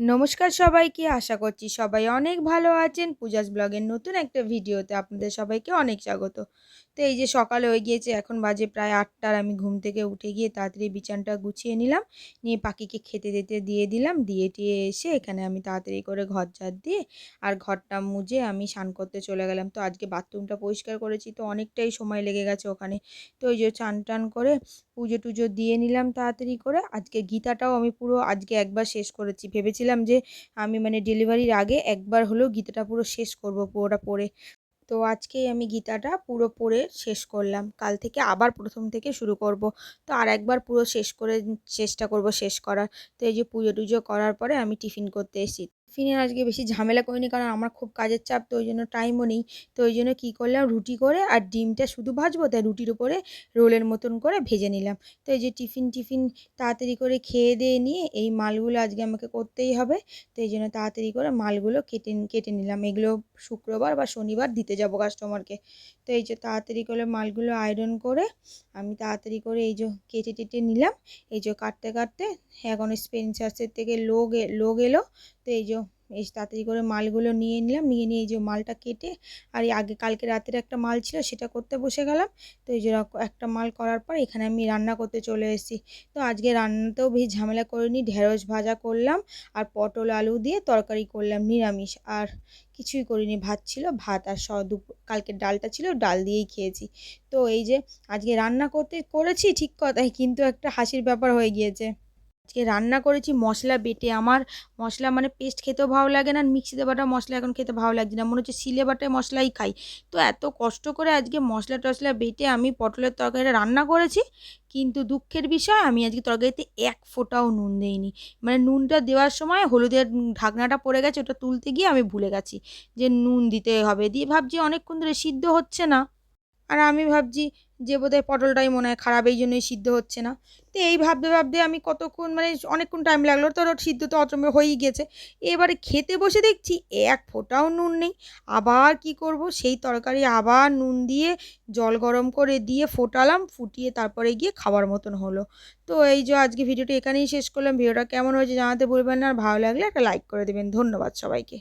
নমস্কার সবাইকে, আশা করছি সবাই অনেক ভালো আছেন। পূজাস ব্লগের নতুন একটা ভিডিওতে আপনাদের সবাইকে অনেক স্বাগত। তো এই যে সকালে হয়ে গিয়েছে, এখন বাজে প্রায় আটটার, আমি ঘুম থেকে উঠে গিয়ে তাড়াতাড়ি বিছানটা গুছিয়ে নিলাম, নিয়ে পাখিকে খেতে দিতে দিয়ে দিলাম, দিয়ে টিয়ে এসে এখানে আমি তাড়াতাড়ি করে ঘর ঝাড় দিয়ে আর ঘরটা মুজে আমি স্নান করতে চলে গেলাম। তো আজকে বাথরুমটা পরিষ্কার করেছি, তো অনেকটাই সময় লেগে গেছে ওখানে। তো ওই যে চান টান করে পুজো টুজো দিয়ে নিলাম তাড়াতাড়ি করে। আজকে গীতাটাও আমি পুরো আজকে একবার শেষ করেছি, ভেবেছিলাম যে আমি মানে ডেলিভারির আগে একবার হলেও গীতাটা পুরো শেষ করব পুরোটা পড়ে। তো আজকেই আমি গীতাটা পুরো পড়ে শেষ করলাম। কাল থেকে আবার প্রথম থেকে শুরু করব। তো আর একবার পুরো শেষ করে চেষ্টা করব শেষ করার। তো এই যে পুজো টুজো করার পরে আমি টিফিন করতে এসেছি। টিফিনের আজকে বেশি ঝামেলা করিনি, কারণ আমার খুব কাজের চাপ, তো ওই জন্য টাইমও নেই। তো ওই জন্য কী করলাম, রুটি করে আর ডিমটা শুধু ভাজবো, তাই রুটির উপরে রোলের মতন করে ভেজে নিলাম। তো এই যে টিফিন টিফিন তাড়াতাড়ি করে খেয়ে দিয়ে নিয়ে এই মালগুলো আজকে আমাকে করতেই হবে। তো এই জন্য তাড়াতাড়ি করে মালগুলো কেটে কেটে নিলাম। এগুলো শুক্রবার বা শনিবার দিতে যাব কাস্টমারকে তো এই যে তাড়াতাড়ি করে মালগুলো আয়রন করে আমি তাড়াতাড়ি করে এই যে কেটে, টেটে নিলাম। এই যে কাটতে কাটতে এখন স্পেন্সার্সের থেকে লোক লোক এলো। তো এই যে এই তাড়াতাড়ি করে মালগুলো নিয়ে নিলাম। নিয়ে নিয়ে এই যে মালটা কেটে আর এই আগে কালকে রাতের একটা মাল ছিল সেটা করতে বসে গেলাম। তো এই যে একটা মাল করার পর এখানে আমি রান্না করতে চলে এসেছি। তো আজকে রান্নাতেও বেশি ঝামেলা করিনি। ঢেঁড়স ভাজা করলাম আর পটল আলু দিয়ে তরকারি করলাম, নিরামিষ। আর কিছুই করিনি। ভাত ছিল, ভাত আর স দুপুর কালকের ডালটা ছিল, ডাল দিয়েই খেয়েছি। তো এই যে আজকে রান্না করতে করেছি ঠিক কথাই, কিন্তু একটা হাসির ব্যাপার হয়ে গিয়েছে। আজকে রান্না করেছি মশলা বেটে। আমার মশলা মানে পেস্ট খেতেও ভালো লাগে না মিক্সিতে বাটা মশলা এখন খেতে ভালো লাগছে না। মনে হচ্ছে সিলে বাটায় মশলাই খাই। তো এত কষ্ট করে আজকে মশলা টশলা বেটে আমি পটলের তরকারিটা রান্না করেছি, কিন্তু দুঃখের বিষয় আমি আজকে তরকারিতে এক ফোঁটাও নুন দিইনি। মানে নুনটা দেওয়ার সময় হলুদের ঢাকনাটা পড়ে গেছে, ওটা তুলতে গিয়ে আমি ভুলে গেছি যে নুন দিতে হবে। দিয়ে ভাবছি অনেকক্ষণ ধরে সিদ্ধ হচ্ছে না। আর আমি ভাবছি যে বোধহয় পটলটাই মনে হয় খারাপ, এই জন্যই সিদ্ধ হচ্ছে না। তো এই ভাবতে ভাবতে আমি কতক্ষণ মানে অনেকক্ষণ টাইম লাগল, তো ওর সিদ্ধ তো অত হয়েই গেছে। এবারে খেতে বসে দেখছি এক ফোঁটাও নুন নেই। আবার কি করব? সেই তরকারি আবার নুন দিয়ে জল গরম করে দিয়ে ফোটালাম, ফুটিয়ে তারপরে গিয়ে খাবার মতন হলো। তো এই যে আজকে ভিডিওটা এখানেই শেষ করলাম। ভিডিওটা কেমন হয়েছে জানাতে বলবেন না। আর ভালো লাগলে একটা লাইক করে দেবেন। ধন্যবাদ সবাইকে।